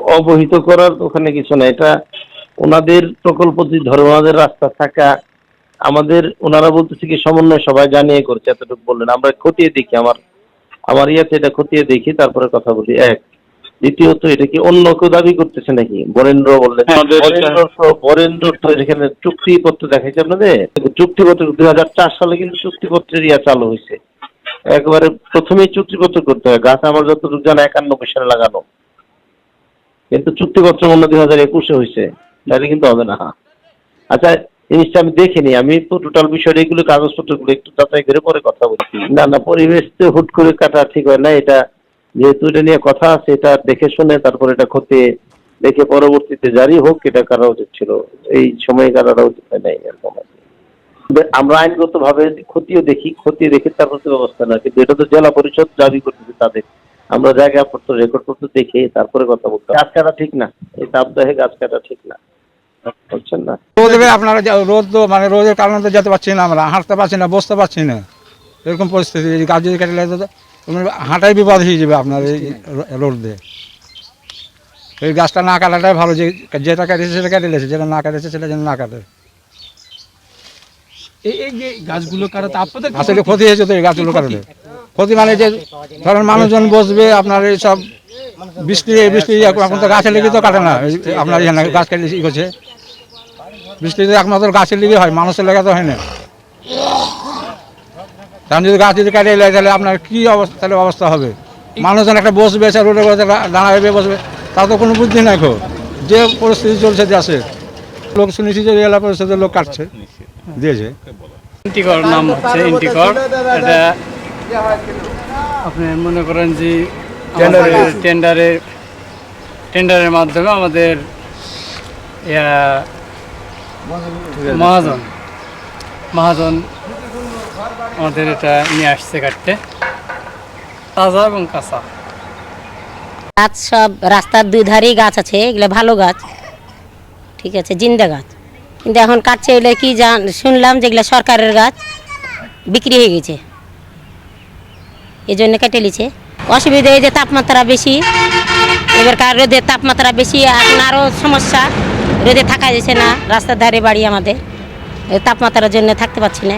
অবহিত করার ওখানে কিছু না এটা ওনাদের প্রকল্প যে ধরে ওনাদের রাস্তা থাকা আমাদের ওনারা বলতেছে কি সমন্বয় সবাই জানিয়ে করছে এতটুকু বললেন। আমরা খতিয়ে দেখি আমার আমার ইয়াতে এটা খতিয়ে দেখি তারপরে কথা বলি। এক। দ্বিতীয়ত এটা কি অন্য কেউ দাবি করতেছে নাকি? বরেন্দ্র বললেন। হ্যাঁ, বরেন্দ্র তো- এখানে চুক্তিপত্র দেখাইছে আপনাদের? চুক্তিপত্র দুই হাজার চার সালে কিন্তু চুক্তিপত্রের ইয়া চালু হয়েছে একবারে প্রথমেই চুক্তিপত্র করতে হয়। গাছ আমার যতটুকু জানা একানব্বই সালে লাগানো। কিন্তু চুক্তিপত্র মনে দুই হাজার একুশে হয়েছে তাহলে কিন্তু হবে না। আচ্ছা জিনিসটা আমি দেখিনি আমি তো টোটাল বিষয়টা এগুলো কাগজপত্রগুলো একটু যাচাই করে পরে কথা বলছি। না না, পরিবেশ তো হুট করে কাটা ঠিক হয় না। এটা যেহেতু এটা নিয়ে কথা আছে, এটা দেখে শুনে তারপর এটা ক্ষতি দেখে পরবর্তীতে জারি হোক, এটা করা উচিত ছিল। এই সময় করাটা উচিত হয় নাই, এরকম আমরা আইনগত ভাবে ক্ষতিও দেখি ক্ষতি দেখি তারপর ব্যবস্থা না কিন্তু এটা তো জেলা পরিষদ দাবি করতেছে তাদের। আমরা জায়গাপত্র রেকর্ড পত্র দেখে তারপরে কথা বলতে গাছ কাটা ঠিক না। এই তাপদাহে গাছ কাটা ঠিক না। বুঝছেন না? রোদে আপনারা রোদ তো মানে রোদের কারণে তো যেতে পারছি না আমরা হাঁটতে পারছি না বসতে পারছি না। এরকম পরিস্থিতি গাছ যদি কেটে লাগে তো মানে হাঁটাই বিপদ হয়ে যাবে আপনার এই রো- রোদ। দিয়ে এই গাছটা না কাটাটাই ভালো যে যেটা কেটেছে সেটা কেটে লেছে যেটা না কেটেছে সেটা যেন না কাটে। এই যে গাছগুলো কাটাতে আপনাদের আসলে ক্ষতি হয়েছে তো এই গাছগুলো কাটলে ক্ষতি মানে যে ধরেন মানুষজন বসবে আপনার এই সব বৃষ্টি বৃষ্টি এখন তো গাছের লিগে তো কাটে না। আপনার এখানে গাছ কেটে ই করছে। বৃষ্টি তো একমাত্র গাছের লিগে হয় মানুষের লেগে তো হয় না। কারণ যদি গাছ যদি কাটিয়ে লাগে তাহলে আপনার কী অবস্থা তাহলে অবস্থা হবে? মানুষজন একটা বসবে সে রোডে দাঁড়াবে বসবে। তার তো কোনো বুদ্ধি নাই খো। যে পরিস্থিতি চলছে দেশে লোক শুনেছি যে জেলা পরিষদের লোক কাটছে। দিয়েছে। ইন্টিকর নাম হচ্ছে ইন্টিকর। এটা আপনি মনে করেন যে টেন্ডারের টেন্ডারের মাধ্যমে আমাদের মহাজন মহাজন আমাদের এটা নিয়ে আসছে কাটতে। তাজা এবং কাঁচা। গাছ সব রাস্তার দুই ধারেই গাছ আছে এগুলো ভালো গাছ। ঠিক আছে জিন্দা গাছ। কিন্তু এখন কাটছে এগুলো কি জান শুনলাম যেগুলো সরকারের গাছ বিক্রি হয়ে গেছে। এই জন্য কেটে লিছে অসুবিধা এই যে তাপমাত্রা বেশি এবারকার রোদের তাপমাত্রা বেশি এখন আরও সমস্যা, রোদে থাকা যাচ্ছে না, রাস্তার ধারে বাড়ি আমাদের তাপমাত্রার জন্য থাকতে পারছি না।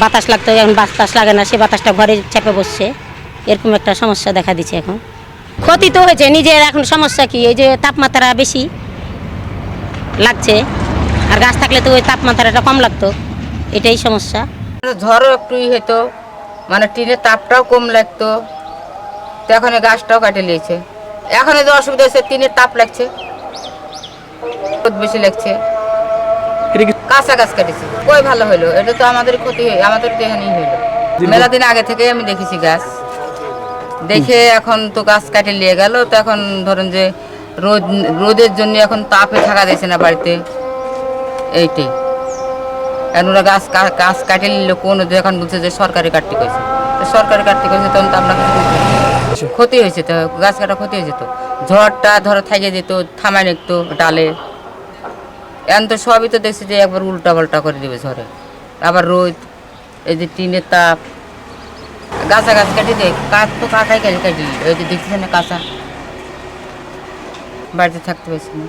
বাতাস লাগতো, এখন বাতাস লাগে না, সে বাতাসটা ঘরে চেপে বসছে, এরকম একটা সমস্যা দেখা দিচ্ছে এখন। ক্ষতি তো হয়েছে, নিজের এখন সমস্যা কি, এই যে তাপমাত্রা বেশি লাগছে, আর গাছ থাকলে তো ওই তাপমাত্রাটা কম লাগতো, এটাই সমস্যা। ঝড়ও একটু ই হতো মানে টিনের তাপটাও কম লাগতো। তো এখন গাছটাও কাটে নিয়েছে। এখন যে অসুবিধা হচ্ছে টিনের তাপ লাগছে। রোদ বেশি লাগছে। কাঁচা গাছ কাটেছে। কই ভালো হলো? এটা তো আমাদের ক্ষতি হয় আমাদের তো এখানেই হইল মেলা দিন আগে থেকে আমি দেখেছি গাছ। দেখে এখন তো গাছ কাটে নিয়ে গেল। তো এখন ধরেন যে রোদ রোদের জন্য এখন তাপে থাকা যাচ্ছে না বাড়িতে। এইটাই। এখন ওরা গাছ গাছ কাটে নিল কোন এখন বলছে যে সরকারি কাটতে কইছে তো সরকারি কাটতে কইছে তখন তো আমরা। ক্ষতি হয়েছে তো, গাছ কাটা ক্ষতি হয়ে যেত ঝড়টা ধরো থাকে যেত থামায় নিত ডালে। এখন তো সবই তো দেখছি যে একবার উল্টা পাল্টা করে দেবে ঝড়ে। আবার রোদ, এই যে টিনের তাপ। গাছা গাছ কাটি দেয় কাঠ তো কাটাই কাটি কাটি ওই যে দেখছি না কাঁচা? বাড়িতে থাকতে পারছি না।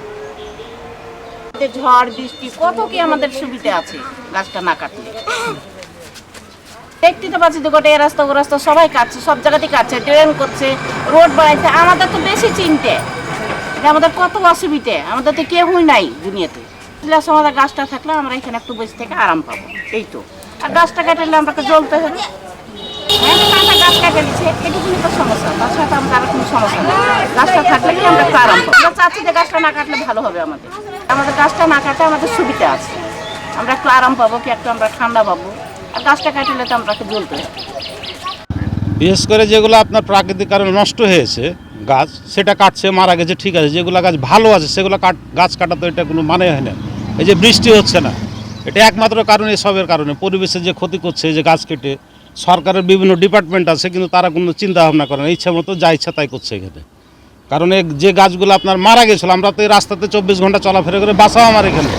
ঝড়, বৃষ্টি, কত কি আমাদের সুবিধা আছে গাছটা না কাটলে। দেখতে তো পাচ্ছি তো গোটা এই রাস্তা, ও রাস্তা, সবাই কাটছে, সব জায়গাতেই কাটছে ট্রেন করছে, রোড বাড়াইছে আমাদের তো বেশি চিনতে। আমাদের কত অসুবিধে, আমাদের তো কেউই নাই দুনিয়াতে। আমাদের গাছটা থাকলে আমরা এখানে একটু বসে থেকে আরাম পাবো, এই তো। আর গাছটা কাটালে আমরা জ্বলতে হবে। তো কাঁচা গাছ কাটা দিচ্ছে এটুকুনি তো সমস্যা। তাছাড়া তো আমাদের আর কোনো সমস্যা নেই। গাছটা থাকলে কি আমরা একটু আরাম পাবো আমরা চাচ্ছি যে গাছটা না কাটলে ভালো হবে আমাদের। আমাদের গাছটা না কাটলে আমাদের সুবিধা আছে। আমরা একটু আরাম পাবো কি, একটু আমরা ঠান্ডা পাবো। আর গাছটা কাটলে তো আমরা জ্বলতে বিশেষ করে যেগুলো আপনার প্রাকৃতিক কারণে নষ্ট হয়েছে গাছ, সেটা কাটছে, মারা গেছে, ঠিক আছে। যেগুলো গাছ ভালো আছে, সেগুলো কাট, গাছ কাটা তো এটা কোনো মানে হয় না। এই যে বৃষ্টি হচ্ছে না, এটা একমাত্র কারণ এসবের কারণে। পরিবেশের যে ক্ষতি করছে যে গাছ কেটে সরকারের বিভিন্ন ডিপার্টমেন্ট আছে কিন্তু তারা কোনো চিন্তা ভাবনা করে না। ইচ্ছা মতো যা ইচ্ছা তাই করছে এখানে। কারণ এই যে গাছগুলো আপনার মারা গেছিল আমরা তো এই রাস্তাতে চব্বিশ ঘণ্টা চলাফেরা করে বাঁচাও আমার এখানে।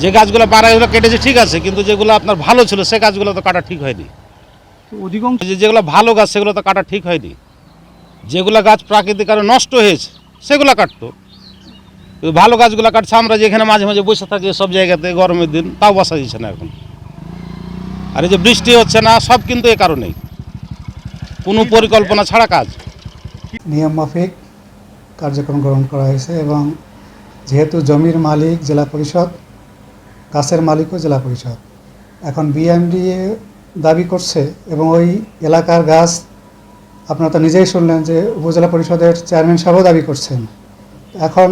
যে গাছগুলো মারা গেছিল কেটেছে ঠিক আছে কিন্তু যেগুলো আপনার ভালো ছিল সে গাছগুলো তো কাটা ঠিক হয়নি। অধিকাংশ যে যেগুলো ভালো গাছ সেগুলো তো কাটা ঠিক হয়নি। যেগুলো গাছ প্রাকৃতিক কারণে নষ্ট হয়েছে সেগুলো কাটতো। ভালো গাছগুলো কাটছে আমরা যেখানে মাঝে মাঝে বসে থাকি সব জায়গাতে গরমের দিন তাও বসা যাচ্ছে না এখন। আর এই যে বৃষ্টি হচ্ছে না, সব কিন্তু এ কারণেই। কোনো পরিকল্পনা ছাড়া কাজ। নিয়ম মাফিক কার্যক্রম গ্রহণ করা হয়েছে এবং যেহেতু জমির মালিক জেলা পরিষদ, গাছের মালিকও জেলা পরিষদ, এখন বিএমডিএ দাবি করছে এবং ওই এলাকার গাছ আপনারা তো নিজেই শুনলেন যে উপজেলা পরিষদের চেয়ারম্যান সাহেবও দাবি করছেন। এখন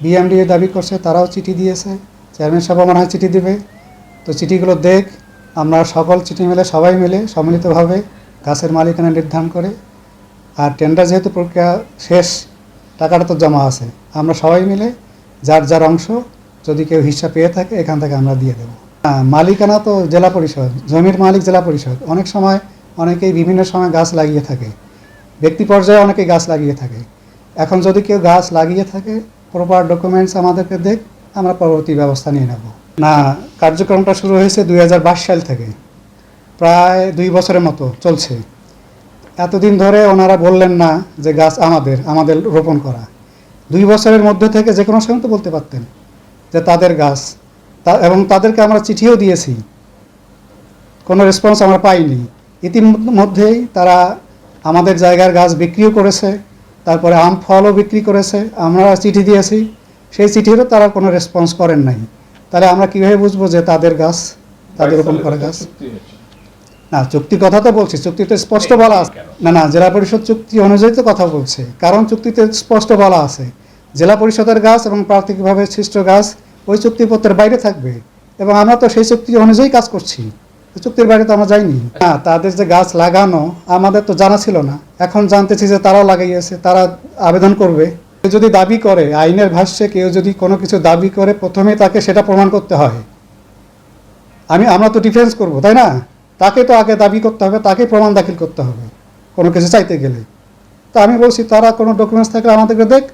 বিএমডিএ দাবি করছে, তারাও চিঠি দিয়েছে, চেয়ারম্যান সাহেবও মনে হয় চিঠি দেবে। তো চিঠিগুলো দেখ আমরা সকল চিঠি মিলে সবাই মিলে সম্মিলিতভাবে গাছের মালিকানা নির্ধারণ করে। আর টেন্ডার যেহেতু প্রক্রিয়া শেষ, টাকাটা তো জমা আছে। আমরা সবাই মিলে যার যার অংশ যদি কেউ হিসাব পেয়ে থাকে, এখান থেকে আমরা দিয়ে দেবো। মালিকানা তো জেলা পরিষদ, জমির মালিক জেলা পরিষদ। অনেক সময় অনেকেই বিভিন্ন সময় গাছ লাগিয়ে থাকে। ব্যক্তি পর্যায়ে অনেকেই গাছ লাগিয়ে থাকে। এখন যদি কেউ গাছ লাগিয়ে থাকে প্রপার ডকুমেন্টস আমাদেরকে দেখ, আমরা পরবর্তী ব্যবস্থা নিয়ে নেব। না, কার্যক্রমটা শুরু হয়েছে দুই হাজার বাইশ সাল থেকে। প্রায় দুই বছরের মতো চলছে। এতদিন ধরে ওনারা বললেন না যে গাছ আমাদের আমাদের রোপণ করা। দুই বছরের মধ্যে থেকে যে কোনো সময় তো বলতে পারতেন যে তাদের গাছ এবং তাদেরকে আমরা চিঠিও দিয়েছি। কোনো রেসপন্স আমরা পাইনি। ইতিমধ্যেই তারা আমাদের জায়গার গাছ বিক্রিও করেছে, তারপরে আম ফলও বিক্রি করেছে, আমরা চিঠি দিয়েছি। সেই চিঠিরও তারা কোনো রেসপন্স করেন নাই। তাহলে আমরা কীভাবে বুঝব যে তাদের গাছ তাদের রোপণ করা গাছ? না চুক্তির কথা তো বলছি চুক্তিতে স্পষ্ট বলা আছে। না না জেলা পরিষদ চুক্তি অনুযায়ী তো কথা বলছে কারণ চুক্তিতে স্পষ্ট বলা আছে। জেলা পরিষদের গাছ এবং প্রাকৃতিকভাবে সৃষ্ট গাছ ওই চুক্তিপত্রের বাইরে থাকবে এবং আমরা তো সেই চুক্তি অনুযায়ী কাজ করছি। চুক্তির বাইরে তো আমরা যাইনি। না তাদের যে গাছ লাগানো আমাদের তো জানা ছিল না। এখন জানতেছি যে তারাও লাগাইয়েছে তারা আবেদন করবে। যদি দাবি করে, আইনের ভাষ্যে কেউ যদি কোনো কিছু দাবি করে, প্রথমে তাকে সেটা প্রমাণ করতে হয়। আমি, আমরা তো ডিফেন্স করব, তাই না? তাকে তো আগে দাবি করতে হবে, তাকে প্রমাণ দাখিল করতে হবে, কোনো কিছু চাইতে গেলে। তো আমি বলছি, তারা কোনো ডকুমেন্টস থাকলে আমাদেরকে দেখ,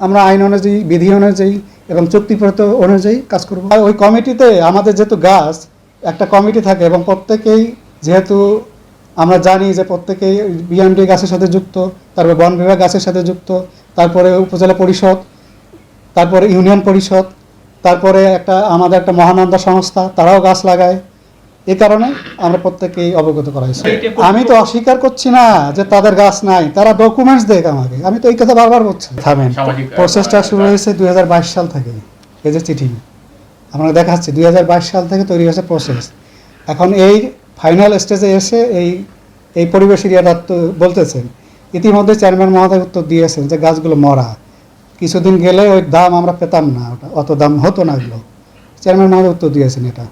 আমরা আইন অনুযায়ী, বিধি অনুযায়ী এবং চুক্তিপত্র অনুযায়ী কাজ করব। আর ওই কমিটিতে আমাদের যেহেতু গাছ, একটা কমিটি থাকে এবং প্রত্যেকেই যেহেতু আমরা জানি যে প্রত্যেকেই বিএমডি গাছের সাথে যুক্ত, তারপরে বন বিভাগ গাছের সাথে যুক্ত তারপরে উপজেলা পরিষদ তারপরে ইউনিয়ন পরিষদ তারপরে একটা আমাদের একটা মহানন্দা সংস্থা তারাও গাছ লাগায়। এই কারণে আমরা প্রত্যেকেই অবগত করা হয়েছে আমি তো অস্বীকার করছি না যে তাদের গাছ নাই। তারা ডকুমেন্টস দেখ আমাকে। আমি তো এই কথা বারবার বলছি। থামেন। প্রসেসটা শুরু হয়েছে দুই হাজার বাইশ সাল থেকে এই যে চিঠি। আমরা দেখাচ্ছি দুই হাজার বাইশ সাল থেকে তৈরি হয়েছে প্রসেস এখন এই ফাইনাল স্টেজে এসে এই এই পরিবেশ এরিয়াটা তো বলতেছেন। ইতিমধ্যে চেয়ারম্যান মহোদয় উত্তর দিয়েছেন যে গাছগুলো মরা। কিছুদিন গেলে ওই দাম আমরা পেতাম না, ওটা অত দাম হতো না এগুলো। চেয়ারম্যান মহোদয় উত্তর দিয়েছেন এটা।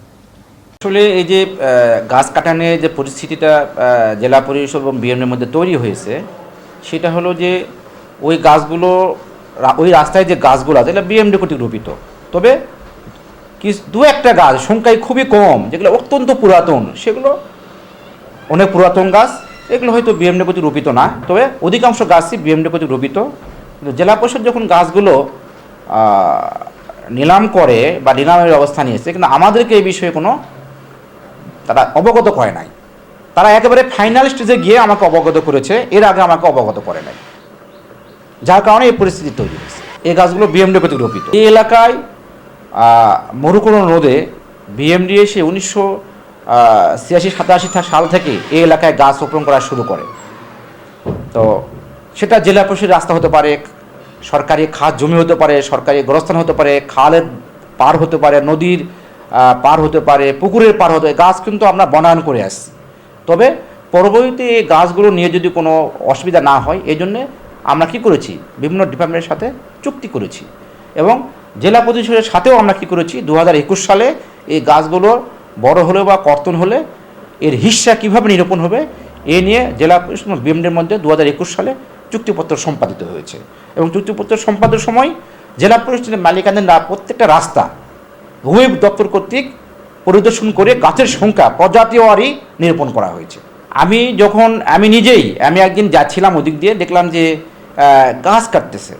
আসলে এই যে গাছ কাটা নিয়ে যে পরিস্থিতিটা জেলা পরিষদ এবং বিএমের মধ্যে তৈরি হয়েছে, সেটা হলো যে ওই গাছগুলো ওই রাস্তায় যে গাছগুলো আছে, এটা বিএমডি কর্তৃক রোপিত। তবে কি দু একটা গাছ সংখ্যায় খুবই কম, যেগুলো অত্যন্ত পুরাতন, সেগুলো অনেক পুরাতন গাছ এগুলো হয়তো বিএমডি কর্তৃক রোপিত না। তবে অধিকাংশ গাছই বিএমডি কর্তৃক রোপিত। কিন্তু জেলা পরিষদ যখন গাছগুলো নিলাম করে বা নিলামের অবস্থা নিয়েছে, কিন্তু আমাদেরকে এই বিষয়ে কোনো তারা অবগত করে নাই। তারা একেবারে ফাইনাল স্টেজে গিয়ে আমাকে অবগত করেছে, এর আগে আমাকে অবগত করে নাই। যার কারণে এই পরিস্থিতি তৈরি হয়েছে। এই গাছগুলো বিএমডি কর্তৃক রোপিত। এই এলাকায় মরুকোণ রোদে বিএমডি এসে উনিশশো ছিয়াশি, সাতাশি সাল থেকে এই এলাকায় গাছ রোপণ করা শুরু করে। তো সেটা জেলা পরিষদের রাস্তা হতে পারে, সরকারি খাস জমি হতে পারে, সরকারি গোরস্থান হতে পারে, খালের পার হতে পারে, নদীর পার হতে পারে, পুকুরের পার হতে গাছ কিন্তু আমরা বনায়ন করে আসছি। তবে পরবর্তীতে এই গাছগুলো নিয়ে যদি কোনো অসুবিধা না হয় এই জন্যে আমরা কি করেছি, বিভিন্ন ডিপার্টমেন্টের সাথে চুক্তি করেছি। এবং জেলা পরিষদের সাথেও আমরা কি করেছি দু হাজার একুশ সালে এই গাছগুলো বড় হলে বা কর্তন হলে এর হিস্সা কীভাবে নিরূপণ হবে, এ নিয়ে জেলা বিএমডির মধ্যে দু হাজার একুশ সালে চুক্তিপত্র সম্পাদিত হয়েছে। এবং চুক্তিপত্র সম্পাদনের সময় জেলা পরিষদের মালিকানাধীন রা- প্রত্যেকটা রাস্তা ভূমি দপ্তর কর্তৃক পরিদর্শন করে গাছের সংখ্যা প্রজাতীয়রই নিরূপণ করা হয়েছে। আমি যখন, আমি নিজেই, আমি একদিন যাচ্ছিলাম ওদিক দিয়ে, দেখলাম যে গাছ কাটতেছে।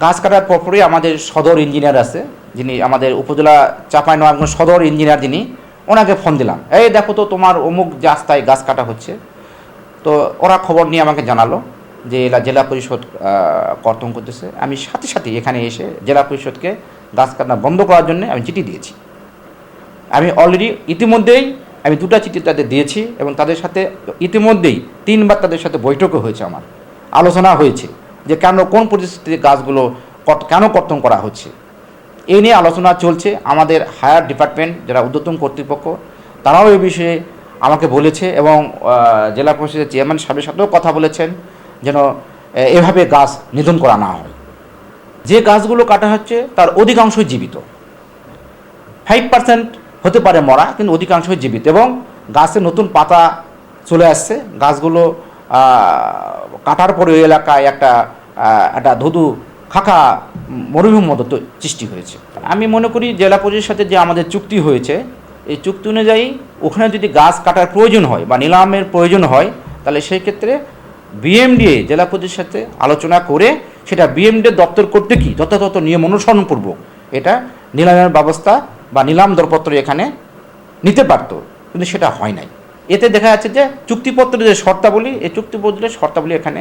গাছ কাটার পরপরই আমাদের সদর ইঞ্জিনিয়ার আছে, যিনি আমাদের উপজেলা চাপাই নবাবগঞ্জ সদর ইঞ্জিনিয়ার যিনি ওনাকে ফোন দিলাম। এই দেখো তো তোমার অমুক রাস্তায় গাছ কাটা হচ্ছে। তো ওরা খবর নিয়ে আমাকে জানালো যে এলা- জেলা পরিষদ কর্তন করতেছে। আমি সাথে সাথে এখানে এসে জেলা পরিষদকে গাছ কাটা বন্ধ করার জন্য আমি চিঠি দিয়েছি। আমি অলরেডি ইতিমধ্যেই আমি দুটা চিঠি তাদের দিয়েছি এবং তাদের সাথে ইতিমধ্যেই তিনবার তাদের সাথে বৈঠকও হয়েছে আমার। আলোচনা হয়েছে যে কেন কোন পরিস্থিতিতে গাছগুলো কেন কর্তন করা হচ্ছে। এই নিয়ে আলোচনা চলছে। আমাদের হায়ার ডিপার্টমেন্ট যারা ঊর্ধ্বতন কর্তৃপক্ষ, তারাও এই বিষয়ে আমাকে বলেছে এবং জেলা পরিষদের চেয়ারম্যান সাহেবের সাথেও কথা বলেছেন যেন এভাবে গাছ নিধন করা না হয়। যে গাছগুলো কাটা হচ্ছে তার অধিকাংশই জীবিত। ফাইভ পার্সেন্ট হতে পারে মরা, কিন্তু অধিকাংশই জীবিত এবং গাছে নতুন পাতা চলে আসছে। গাছগুলো কাটার পরে ওই এলাকায় একটা একটা ধুধু, খাখা মরুভূমির মতো সৃষ্টি হয়েছে। আমি মনে করি জেলা পরিষদের সাথে যে আমাদের চুক্তি হয়েছে, এই চুক্তি অনুযায়ী ওখানে যদি গাছ কাটার প্রয়োজন হয় বা নিলামের প্রয়োজন হয়, তাহলে সেই ক্ষেত্রে বিএমডিএ, জেলা পরিষদের সাথে আলোচনা করে সেটা বিএমডি দপ্তর করতে কি? যথাযথ নিয়ম অনুসরণপূর্বক এটা নিলামের ব্যবস্থা বা নিলাম দরপত্র এখানে নিতে পারতো, কিন্তু সেটা হয় নাই। এতে দেখা যাচ্ছে যে চুক্তিপত্রের যে শর্তাবলী, এই চুক্তিপত্রের শর্তাবলী এখানে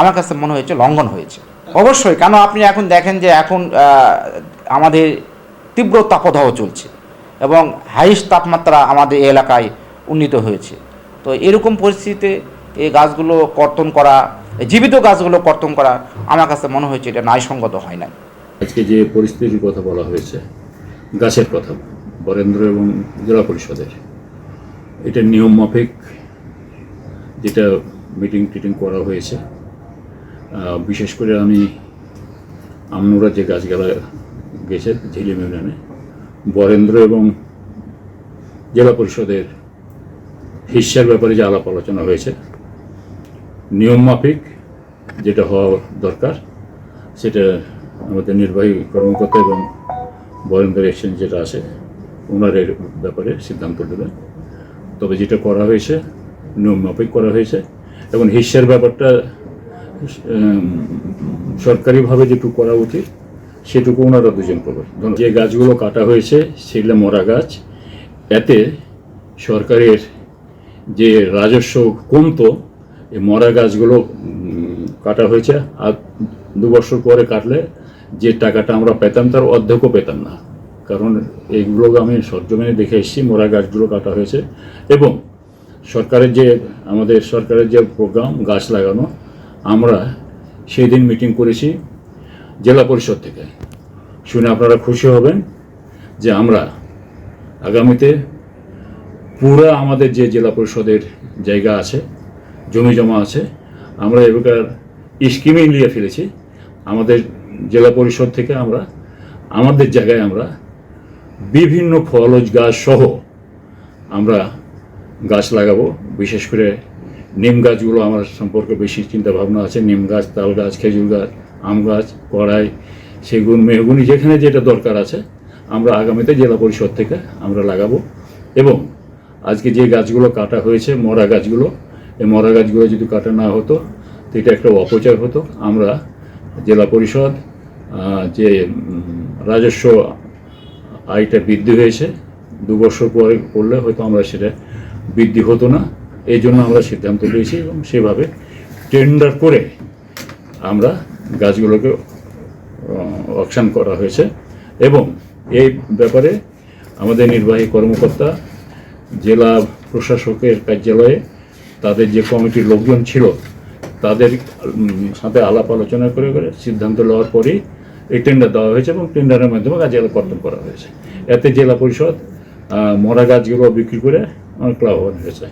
আমার কাছে মনে হয়েছে লঙ্ঘন হয়েছে। অবশ্যই, কেন আপনি এখন দেখেন যে এখন আমাদের তীব্র তাপদাহ চলছে এবং হাইস্ট তাপমাত্রা আমাদের এলাকায় উন্নীত হয়েছে। তো এরকম পরিস্থিতিতে এই গাছগুলো কর্তন করা জীবিত গাছগুলো কর্তন করা আমার কাছে মনে হয়েছে এটা ন্যায়সঙ্গত হয় নাই। আজকে যে পরিস্থিতির কথা বলা হয়েছে, গাছের কথা, বরেন্দ্র এবং জেলা পরিষদের, এটা নিয়ম মাফিক, যেটা মিটিং টিটিং করা হয়েছে। বিশেষ করে আমি আমনুরা যে গাছগালা গেছে ঝিলিম ইউনিয়নে বরেন্দ্র এবং জেলা পরিষদের হিস্যার ব্যাপারে যে আলাপ আলোচনা হয়েছে, নিয়ম মাফিক যেটা হওয়া দরকার, সেটা আমাদের নির্বাহী কর্মকর্তা এবং বরেন্দ্র এক্সচেঞ্জ যেটা আছে, ওনার এর ব্যাপারে সিদ্ধান্ত দেবেন। তবে যেটা করা হয়েছে, নিয়ম মাফিক করা হয়েছে, এবং হিস্যার ব্যাপারটা সরকারিভাবে যেটুকু করা উচিত, সেটুকু ওনারা দুজন করবেন। যে গাছগুলো কাটা হয়েছে, সেগুলো মরা গাছ, এতে সরকারের যে রাজস্ব কমতো এই মরা গাছগুলো কাটা হয়েছে, আর দু বছর পরে কাটলে যে টাকাটা আমরা পেতাম, তার অর্ধেকও পেতাম না। কারণ এইগুলো আমি সরজমিনে দেখে এসেছি, মরা গাছগুলো কাটা হয়েছে। এবং সরকারের যে, আমাদের সরকারের যে প্রোগ্রাম, গাছ লাগানো আমরা সেই দিন মিটিং করেছি জেলা পরিষদ থেকে। শুনে আপনারা খুশি হবেন যে আমরা আগামীতে পুরো আমাদের যে জেলা পরিষদের জায়গা আছে, জমি জমা আছে, আমরা এবার স্কিমে নিয়ে ফেলেছি। আমাদের জেলা পরিষদ থেকে আমরা, আমাদের জায়গায় আমরা বিভিন্ন ফলজ গাছ সহ আমরা গাছ লাগাবো। বিশেষ করে নিম গাছগুলো আমার সম্পর্কে বেশি চিন্তা ভাবনা আছে। নিম গাছ, তাল গাছ, খেজুর গাছ, আম গাছ, কড়াই, সেগুন, মেহগুনি, যেখানে যেটা দরকার আছে, আমরা আগামীতে জেলা পরিষদ থেকে আমরা লাগাবো। এবং আজকে যে গাছগুলো কাটা হয়েছে, মরা গাছগুলো, এই মরা গাছগুলো যদি কাটা না হতো, তো এটা একটা অপচয় হতো। আমরা জেলা পরিষদ যে রাজস্ব আয়টা বৃদ্ধি হয়েছে, দু বছর পরে করলে হয়তো আমরা সেটা বৃদ্ধি হতো না। এই জন্য আমরা সিদ্ধান্ত নিয়েছি এবং সেভাবে টেন্ডার করে আমরা গাছগুলোকে অকশন করা হয়েছে। এবং এই ব্যাপারে আমাদের নির্বাহী কর্মকর্তা, জেলা প্রশাসকের কার্যালয়ে তাদের যে কমিটির লোকজন ছিল, তাদের সাথে আলাপ আলোচনা করে করে সিদ্ধান্ত নেওয়ার পরেই এই টেন্ডার দেওয়া হয়েছে এবং টেন্ডারের মাধ্যমে গাছ কর্তন করা হয়েছে। এতে জেলা পরিষদ মরা গাছগুলো বিক্রি করে অনেক লাভবান হয়েছে।